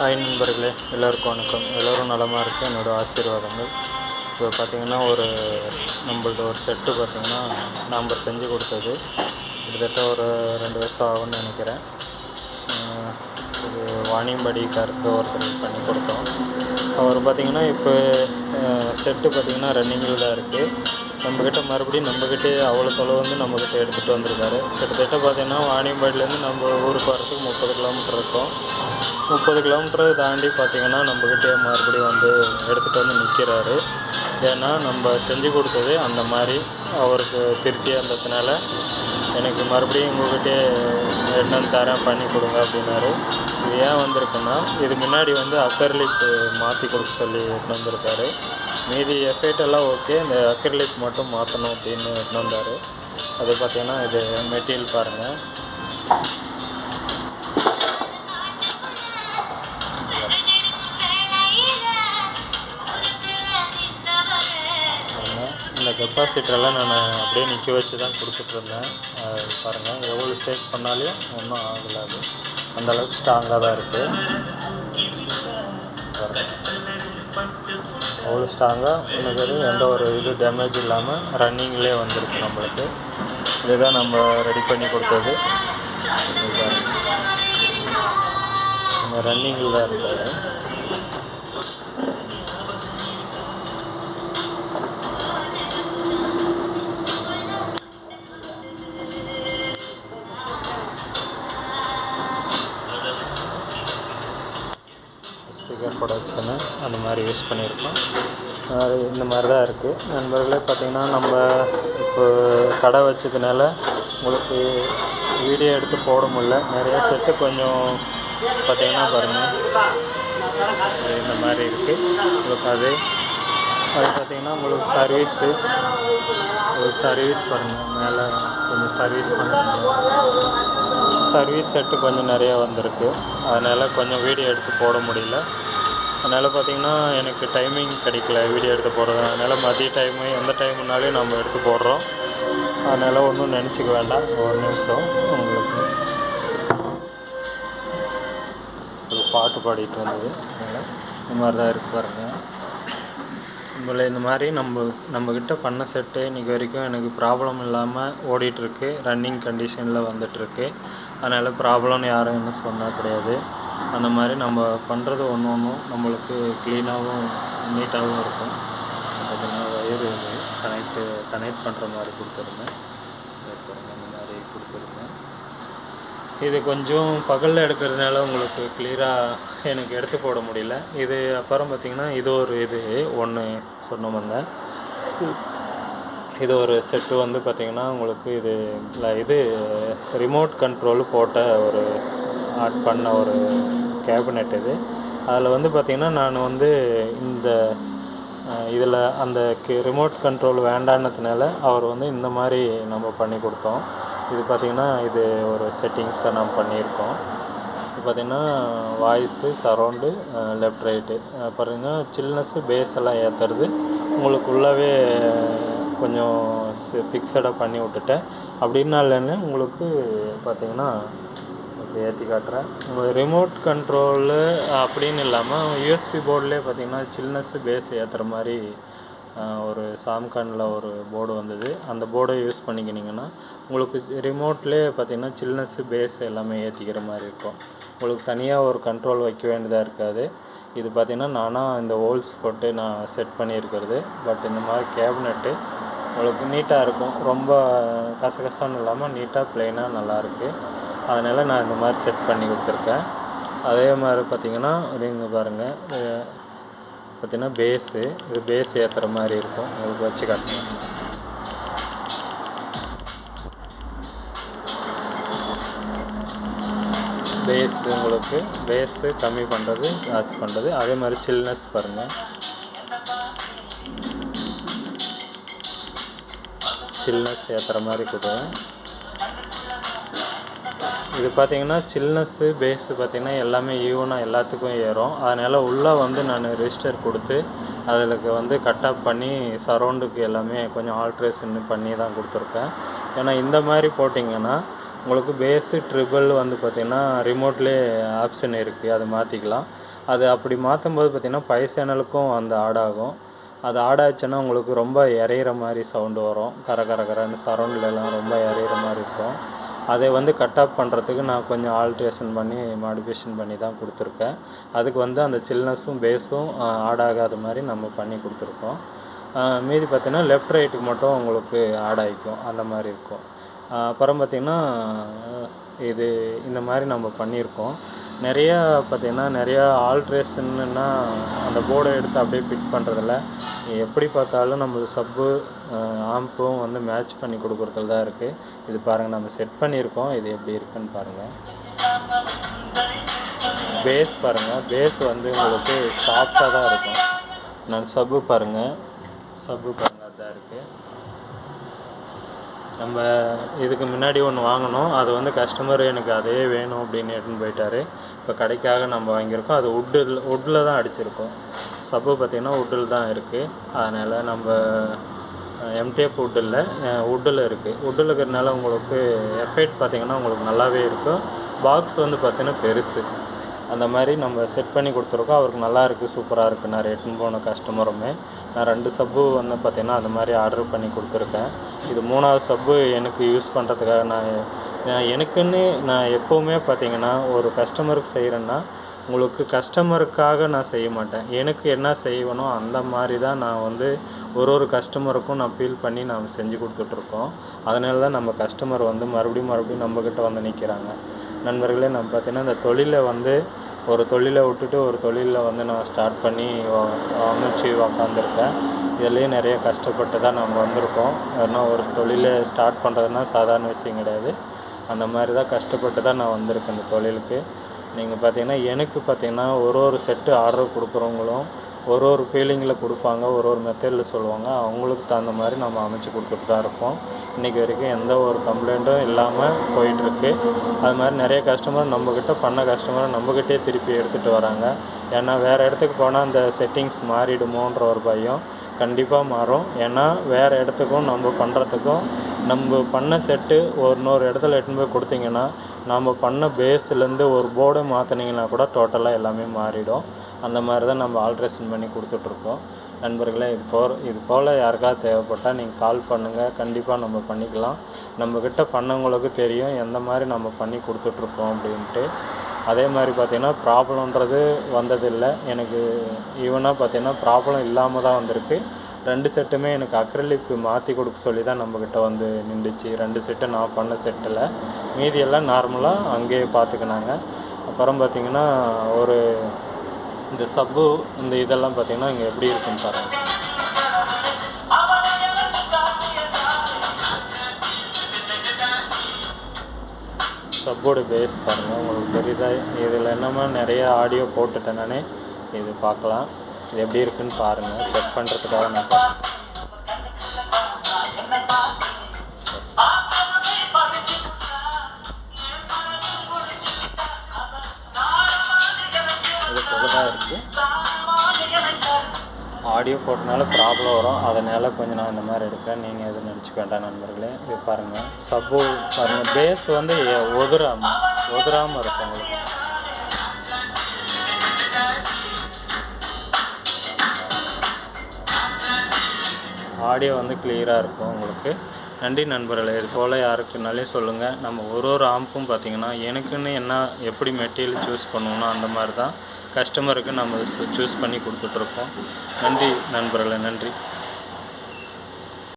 Hi நண்பர்களே எல்லோருக்கும் வணக்கம். எல்லோரும் நலமாக இருக்குது என்னோடய ஆசீர்வாதங்கள். இப்போ பார்த்திங்கன்னா ஒரு நம்மள்ட்ட ஒரு செட்டு பார்த்திங்கன்னா நாம் செஞ்சு கொடுத்தது. கிட்டத்தட்ட ஒரு ரெண்டு வருஷம் ஆகும்னு நினைக்கிறேன். இது வாணியம்படி கருத்து ஒருத்தர் பண்ணி கொடுத்தோம். அவர் பார்த்திங்கன்னா இப்போ செட்டு பார்த்திங்கன்னா ரன்னிங்கில் தான் இருக்குது நம்மக்கிட்ட மறுபடியும் நம்மக்கிட்டே அவ்வளோ தொலைவு வந்து நம்மக்கிட்ட எடுத்துகிட்டு வந்திருக்காரு. கிட்டத்தட்ட பார்த்திங்கன்னா வாணியம்பாடியிலேருந்து நம்ம ஊருக்கு வரத்துக்கு முப்பது கிலோமீட்டர் இருக்கும். முப்பது கிலோமீட்டரை தாண்டி பார்த்திங்கன்னா நம்மக்கிட்டே மறுபடியும் வந்து எடுத்துகிட்டு வந்து நிற்கிறாரு ஏன்னா நம்ம செஞ்சு கொடுத்தது அந்த மாதிரி அவருக்கு திருப்தியாக இருந்ததுனால எனக்கு மறுபடியும் உங்கள்கிட்டே என்னென்னு தரேன் பண்ணி கொடுங்க அப்படின்னாரு. இது ஏன் வந்திருக்குன்னா இது முன்னாடி வந்து அக்கர்லிக் மாற்றி கொடுக்க சொல்லி எடுத்துன்னு வந்திருக்காரு. மீதி எஃபெக்ட் எல்லாம் ஓகே இந்த அக்கர்லிக் மட்டும் மாற்றணும் அப்படின்னு எடுத்துன்னு வந்தார். அது பார்த்தீங்கன்னா இது மெட்டீரியல் பாருங்கள் கெப்பாசிட்டரெல்லாம் நான் அப்படியே நிற்க வச்சு தான் கொடுத்துட்ருந்தேன். அது பாருங்கள் எவ்வளோ ஷேக் பண்ணாலும் ஒன்றும் ஆகலை அது. ஸ்ட்ராங்காக தான் இருக்குது அவ்வளோ ஸ்ட்ராங்காக எனக்கு எந்த ஒரு இது டேமேஜ் இல்லாமல் ரன்னிங்லேயே வந்திருக்கு நம்மளுக்கு. இதுதான் நம்ம ரெடி பண்ணி கொடுத்தது. இந்த ரன்னிங்கில் தான் இருக்காது. ப்ரொடக்ஷனு அந்த மாதிரி யூஸ் பண்ணியிருக்கோம். அது இந்த மாதிரி தான் இருக்குது நண்பர்களே பார்த்திங்கன்னா நம்ம இப்போ கடை வச்சதுனால உங்களுக்கு வீடியோ எடுத்து போட முடியல. நிறைய செட்டு கொஞ்சம் பார்த்திங்கன்னா பாருங்கள் இந்த மாதிரி இருக்குது உங்களுக்கு அது அது பார்த்திங்கன்னா உங்களுக்கு சர்வீஸு ஒரு சர்வீஸ் பாருங்கள் மேலே கொஞ்சம் சர்வீஸ் பண்ணுறாங்க சர்வீஸ் செட்டு கொஞ்சம் நிறையா வந்திருக்கு. அதனால் கொஞ்சம் வீடியோ எடுத்து போட முடியல. அதனால் பார்த்திங்கன்னா எனக்கு டைமிங் கிடைக்கல வீடியோ எடுத்து போடுறது அதனால் மதிய டைமு எந்த டைமுனாலும் நம்ம எடுத்து போடுறோம். அதனால் ஒன்றும் நினச்சிக்க வேண்டாம். ஒரு நிமிஷம். உங்களுக்கு ஒரு பாட்டு பாடிட்டு வந்தது. அதனால் இந்த மாதிரி தான் இருக்கு பாருங்கள் உங்களை இந்த மாதிரி நம்ம நம்மக்கிட்ட பண்ண செட்டு இன்றைக்கி வரைக்கும் எனக்கு ப்ராப்ளம் இல்லாமல் ஓடிட்டுருக்கு ரன்னிங் கண்டிஷனில் வந்துட்டுருக்கு அதனால் ப்ராப்ளம்னு யாரும் என்ன சொன்னால் கிடையாது. அந்த மாதிரி நம்ம பண்ணுறது ஒன்று ஒன்றும் நம்மளுக்கு க்ளீனாகவும் நீட்டாகவும் இருக்கும். பார்த்தீங்கன்னா வயரு வந்து கனெக்ட் பண்ணுற மாதிரி கொடுத்துருந்தேன் இந்த மாதிரி கொடுத்துருந்தேன் இது கொஞ்சம் பகலில் எடுக்கிறதுனால உங்களுக்கு கிளியராக எனக்கு எடுத்து போட முடியல. இது அப்புறம் பார்த்திங்கன்னா இது ஒரு இது ஒன்று சொன்ன வந்தேன் இது ஒரு செட்டு வந்து பார்த்திங்கன்னா உங்களுக்கு இது இது ரிமோட் கண்ட்ரோல் போட்ட ஒரு ஆட் பண்ண ஒரு கேபினெட் இது. அதில் வந்து பார்த்திங்கன்னா நான் வந்து இந்த இதில் அந்த ரிமோட் கண்ட்ரோல் வேண்டானதுனால அவர் வந்து இந்த மாதிரி நம்ம பண்ணி கொடுத்தோம். இது பார்த்திங்கன்னா இது ஒரு செட்டிங்ஸை நம்ம பண்ணியிருக்கோம். இது பார்த்திங்கன்னா வாய்ஸு சரௌண்டு லெஃப்ட் ரைட்டு பார்த்திங்கன்னா சில்னஸ்ஸு பேஸ் எல்லாம் ஏற்றுறது உங்களுக்கு உள்ளவே கொஞ்சம் ஃபிக்ஸடாக பண்ணி விட்டுட்டேன். அப்படின்னாலன்னு உங்களுக்கு பார்த்திங்கன்னா ஏற்றி காட்டுறேன். ரிமோட் கண்ட்ரோலு அப்படின்னு இல்லாமல் யூஎஸ்பி போர்டிலே பார்த்தீங்கன்னா சில்னஸ்ஸு பேஸ் ஏற்றுற மாதிரி ஒரு சாம்கானில் ஒரு போர்டு வந்தது. அந்த போர்டை யூஸ் பண்ணிக்கினீங்கன்னா உங்களுக்கு ரிமோட்லேயே பார்த்தீங்கன்னா சில்னஸ்ஸு பேஸ் எல்லாமே ஏற்றிக்கிற மாதிரி இருக்கும். உங்களுக்கு தனியாக ஒரு கண்ட்ரோல் வைக்க வேண்டியதாக இருக்காது. இது பார்த்திங்கன்னா நானாக இந்த ஹோல்ஸ் போட்டு நான் செட் பண்ணியிருக்கிறது. பட் இந்த மாதிரி கேபினெட்டு உங்களுக்கு நீட்டாக இருக்கும். ரொம்ப கசகசான்னு இல்லாமல் நீட்டாக ப்ளைனாக நல்லாயிருக்கு அதனால் நான் இந்த மாதிரி செட் பண்ணி கொடுத்துருக்கேன். அதே மாதிரி பார்த்தீங்கன்னா நீங்கள் பாருங்கள் பார்த்தீங்கன்னா பேஸு இது பேஸ் ஏற்றுற மாதிரி இருக்கும். உங்களுக்கு வச்சு காட்டுங்க பேஸ் உங்களுக்கு பேஸு கம்மி பண்ணுறது ஜாஸ்தி பண்ணுறது அதே மாதிரி சில்னஸ் பாருங்கள் சில்னஸ் ஏற்றுற மாதிரி கொடுங்க இது பார்த்தீங்கன்னா சில்னஸ்ஸு பேஸு பார்த்தீங்கன்னா எல்லாமே ஈவனாக எல்லாத்துக்கும் ஏறும். அதனால் உள்ளே வந்து நான் ரெஜிஸ்டர் கொடுத்து அதில் வந்து கட்டப் பண்ணி சரௌண்டுக்கு எல்லாமே கொஞ்சம் ஆல்ட்ரேஷன் பண்ணி தான் கொடுத்துருக்கேன். ஏன்னா இந்த மாதிரி போட்டிங்கன்னா உங்களுக்கு பேஸு ட்ரிபிள் வந்து பார்த்திங்கன்னா ரிமோட்லேயே ஆப்ஷன் இருக்குது அது மாற்றிக்கலாம் அது அப்படி மாற்றும் போது பார்த்திங்கன்னா பை சேனலுக்கும் அந்த ஆட் ஆகும். அது ஆட் ஆச்சுன்னா உங்களுக்கு ரொம்ப இறையிற மாதிரி சவுண்டு வரும். கர கர கரன்னு சரௌண்ட்லலாம் ரொம்ப இறையிற மாதிரி இருக்கும். அதை வந்து கட் ஆஃப் பண்ணுறதுக்கு நான் கொஞ்சம் ஆல்ட்ரேஷன் பண்ணி மாடிஃபிகேஷன் பண்ணி தான் கொடுத்துருக்கேன். அதுக்கு வந்து அந்த சில்னஸும் பேஸும் ஆட் ஆகாத மாதிரி நம்ம பண்ணி கொடுத்துருக்கோம். மீதி பார்த்தீங்கன்னா லெஃப்ட் ரைட்டுக்கு மட்டும் உங்களுக்கு ஆட் ஆகிக்கும் அந்த மாதிரி இருக்கும். அப்புறம் பார்த்திங்கன்னா இது இந்த மாதிரி நம்ம பண்ணியிருக்கோம். நிறையா பார்த்திங்கன்னா நிறையா ஆல்ட்ரேஷன்னுன்னா அந்த போர்டை எடுத்து அப்படியே ஃபிட் பண்ணுறதில்ல எப்படி பார்த்தாலும் நம்ம சப்பு ஆம்பும் வந்து மேட்ச் பண்ணி கொடுக்குறதுல தான் இருக்குது இது பாருங்கள் நம்ம செட் பண்ணியிருக்கோம். இது எப்படி இருக்குன்னு பாருங்கள் பேஸ் பாருங்கள் பேஸ் வந்து உங்களுக்கு சாஃப்டாக தான் இருக்கும். நான் சப்பு பாருங்கள் சப்பு பாருங்கள் தான் இருக்குது நம்ம இதுக்கு முன்னாடி ஒன்று வாங்கினோம். அது வந்து கஸ்டமர் எனக்கு அதே வேணும் அப்படின்னு எடுத்துன்னு போயிட்டார். இப்போ கடைக்காக நம்ம வாங்கியிருக்கோம். அது உட்டில் உட்டில் தான் அடிச்சிருக்கோம். சப்பு பார்த்திங்கன்னா உட்டில் தான் இருக்குது அதனால் நம்ம எம்டிஎஃப் உட்டில் உட்டில் இருக்குது உட்டில் இருக்கிறதுனால உங்களுக்கு எஃபெக்ட் பார்த்திங்கன்னா உங்களுக்கு நல்லாவே இருக்கும். பாக்ஸ் வந்து பார்த்திங்கன்னா பெருசு. அந்த மாதிரி நம்ம செட் பண்ணி கொடுத்துருக்கோம். அவருக்கு நல்லா இருக்குது சூப்பராக இருக்குது நான் எடுத்துன்னு போன கஸ்டமருமே நான் ரெண்டு சப்பு வந்து பார்த்திங்கன்னா அந்த மாதிரி ஆர்டர் பண்ணி கொடுத்துருக்கேன். இது மூணாவது சப்பு எனக்கு யூஸ் பண்ணுறதுக்காக நான் நான் எனக்குன்னு நான் எப்போவுமே பார்த்திங்கன்னா ஒரு கஸ்டமருக்கு செய்கிறேன்னா உங்களுக்கு கஸ்டமருக்காக நான் செய்ய மாட்டேன். எனக்கு என்ன செய்வனோ அந்த மாதிரி தான் நான் வந்து ஒரு ஒரு கஸ்டமருக்கும் நான் ஃபீல் பண்ணி நாம் செஞ்சு கொடுத்துட்ருக்கோம். அதனால தான் நம்ம கஸ்டமர் வந்து மறுபடியும் மறுபடியும் நம்மக்கிட்ட வந்து நிற்கிறாங்க நண்பர்களே நம்ம பார்த்தீங்கன்னா இந்த தொழிலை வந்து ஒரு தொழிலை விட்டுட்டு ஒரு தொழிலில் வந்து நான் ஸ்டார்ட் பண்ணி அமைச்சு உக்காந்துருக்கேன். இதுலேயே நிறைய கஷ்டப்பட்டு தான் நம்ம வந்திருக்கோம். ஏன்னா ஒரு தொழிலை ஸ்டார்ட் பண்ணுறதுனா சாதாரண விஷயம் கிடையாது. அந்த மாதிரி தான் கஷ்டப்பட்டு தான் நான் வந்திருக்கேன் இந்த தொழிலுக்கு. நீங்கள் பார்த்தீங்கன்னா எனக்கு பார்த்தீங்கன்னா ஒரு ஒரு செட்டு ஆர்டர் கொடுக்குறவங்களும் ஒரு ஒரு ஃபீலிங்கில் கொடுப்பாங்க ஒரு ஒரு மெத்தடில் சொல்லுவாங்க. அவங்களுக்கு தகுந்த மாதிரி நம்ம அமைச்சு கொடுத்துட்டு தான் இருப்போம் இன்றைக்கி வரைக்கும் எந்த ஒரு கம்ப்ளைண்ட்டும் இல்லாமல் போயிட்டுருக்கு. அது மாதிரி நிறைய கஸ்டமர் நம்மக்கிட்ட பண்ண கஸ்டமரை நம்மக்கிட்டே திருப்பி எடுத்துகிட்டு வராங்க. ஏன்னா வேறு இடத்துக்கு போனால் அந்த செட்டிங்ஸ் மாறிடுமோன்ற ஒரு பயம். கண்டிப்பாக மாறும். ஏன்னா வேறு இடத்துக்கும் நம்ம பண்ணுறதுக்கும் நம்ம பண்ண செட்டு ஒரு இன்னொரு இடத்துல எடுத்துன்னு போய் கொடுத்தீங்கன்னா நம்ம பண்ண பேஸ்லேருந்து ஒரு போர்டை மாற்றினீங்கன்னா கூட டோட்டலாக எல்லாமே மாறிடும். அந்த மாதிரி தான் நம்ம ஆல்ட்ரேஷன் பண்ணி கொடுத்துட்ருக்கோம். நண்பர்களே இது போல் இது போல் யாருக்காவது தேவைப்பட்டால் நீங்கள் கால் பண்ணுங்கள் கண்டிப்பாக நம்ம பண்ணிக்கலாம். நம்மக்கிட்ட பண்ணவங்களுக்கு தெரியும் எந்த மாதிரி நம்ம பண்ணி கொடுத்துட்ருக்கோம் அப்படின்ட்டு. அதே மாதிரி பார்த்திங்கன்னா ப்ராப்ளம்ன்றது வந்ததில்லை. எனக்கு ஈவனாக பார்த்திங்கன்னா ப்ராப்ளம் இல்லாமல் தான் வந்திருக்கு. ரெண்டு செட்டுமே எனக்கு அக்ரலிக் மாற்றி கொடுக்க சொல்லி தான் நம்மக்கிட்ட வந்து நின்றுச்சு. ரெண்டு செட்டு நான் பண்ண செட்டில் மீதியெல்லாம் நார்மலாக அங்கேயே பார்த்துக்கினாங்க. அப்புறம் பார்த்திங்கன்னா ஒரு இந்த சப்பு இந்த இதெல்லாம் பார்த்திங்கன்னா இங்கே எப்படி இருக்குன்னு பாருங்கள் சப்போட பேஸ் பாருங்கள் உங்களுக்கு தெரியுதா? இதில் என்னமோ நிறைய ஆடியோ போட்டுட்டேன் நான். இது பார்க்கலாம். இது எப்படி இருக்குன்னு பாருங்கள் செக் பண்ணுறதுக்காக நான் இது இருக்குது ஆடியோ போட்டனால ப்ராப்ளம் வரும். அதனால் கொஞ்சம் நான் இந்த மாதிரி எடுப்பேன் நீங்கள் எதுவும் நினச்சிக்க வேண்டாம் நண்பர்களே. இது பாருங்கள் சப்பு பாருங்கள் பேஸ் வந்து எ- உதிராம இருக்கும் உங்களுக்கு. ஆடியோ வந்து கிளியராக இருக்கும் உங்களுக்கு. நன்றி நண்பர்களே. இது போல் யாருக்குனாலே சொல்லுங்கள் நம்ம ஒரு ஒரு ஆம்பும் பார்த்தீங்கன்னா எனக்குன்னு என்ன எப்படி மெட்டீரியல் சூஸ் பண்ணுவோன்னா அந்த மாதிரி தான் கஸ்டமருக்கு நம்ம சூஸ் பண்ணி கொடுத்துட்ருக்கோம் நன்றி நண்பர்களே நன்றி.